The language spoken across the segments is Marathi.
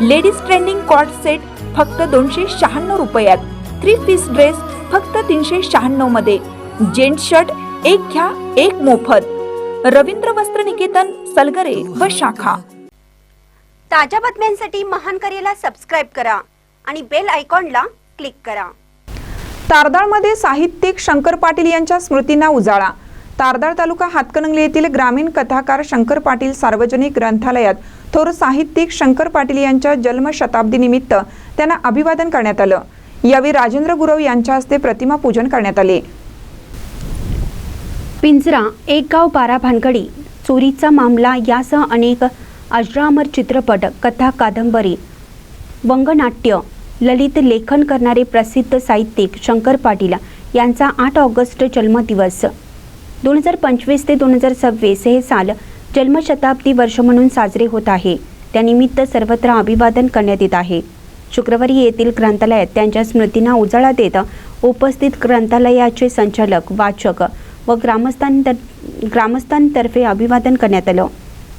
लेडीज ट्रेंडिंग कॉट सेट फक्त दोनशे शहाण्णव रुपयात. थ्री पीस ड्रेस फक्त तीनशे शहाण्णवमध्ये. जेंट शर्ट एक घ्या एक मोफत. रवींद्र वस्त्र निकेतन सलगरे व शाखा. ताज्या बातम्यांसाठी महान करेला सबस्क्राईब करा आणि बेल आयकॉनला क्लिक करा. तारदाळमध्ये साहित्यिक शंकर पाटील यांच्या स्मृतींना उजाळा. तारदाळ तालुका हातकणंगले येथील ग्रामीण कथाकार शंकर पाटील सार्वजनिक ग्रंथालयात थोर साहित्यिक शंकर पाटील यांच्या जन्मशताब्दीनिमित्त त्यांना अभिवादन करण्यात आलं. यावेळी राजेंद्र गुरव यांच्या हस्ते प्रतिमा पूजन करण्यात आले. पिंजरा एक गाव बारा भानगडी. चोरीचा मामला यासह अनेक अजरामर चित्रपट कथा कादंबरी वंगनाट्य ललित लेखन करणारे प्रसिद्ध साहित्यिक शंकर पाटील यांचा आठ ऑगस्ट जन्मदिवस दोन हजार पंचवीस ते दोन हजार सव्वीस हे साल जन्मशताब्दी वर्ष म्हणून साजरे होत आहे. त्यानिमित्त सर्वत्र अभिवादन करण्यात येत आहे. शुक्रवारी येथील ग्रंथालयात त्यांच्या स्मृतींना उजाळा देत उपस्थित ग्रंथालयाचे संचालक वाचक व ग्रामस्थांतर ग्रामस्थांतर्फे अभिवादन करण्यात आलं.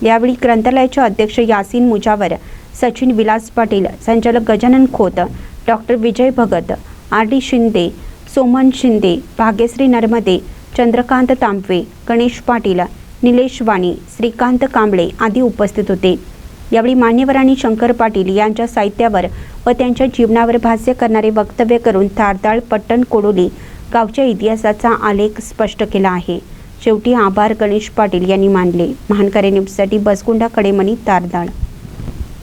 यावेळी ग्रंथालयाचे अध्यक्ष यासीन मुजावर सचिन विलास पाटील संचालक Gajanan Khot doctor Vijay Bhagat R D Shinde Soman Shinde Bhagyashree Narmade Chandrakant Tambave Ganesh Patil Nilesh Wani Shrikant Kamble आदी उपस्थित होते. यावेळी मान्यवरांनी शंकर पाटील यांच्या साहित्यावर व त्यांच्या जीवनावर भाष्य करणारे वक्तव्य करून थारदाळ पट्टण कोडोली गावच्या इतिहासाचा आलेख स्पष्ट केला आहे. शेवटी आभार गणेश पाटील यांनी मानले. महानकरे न्यूजसाठी बसगुंडा कडेमणी तारदाळ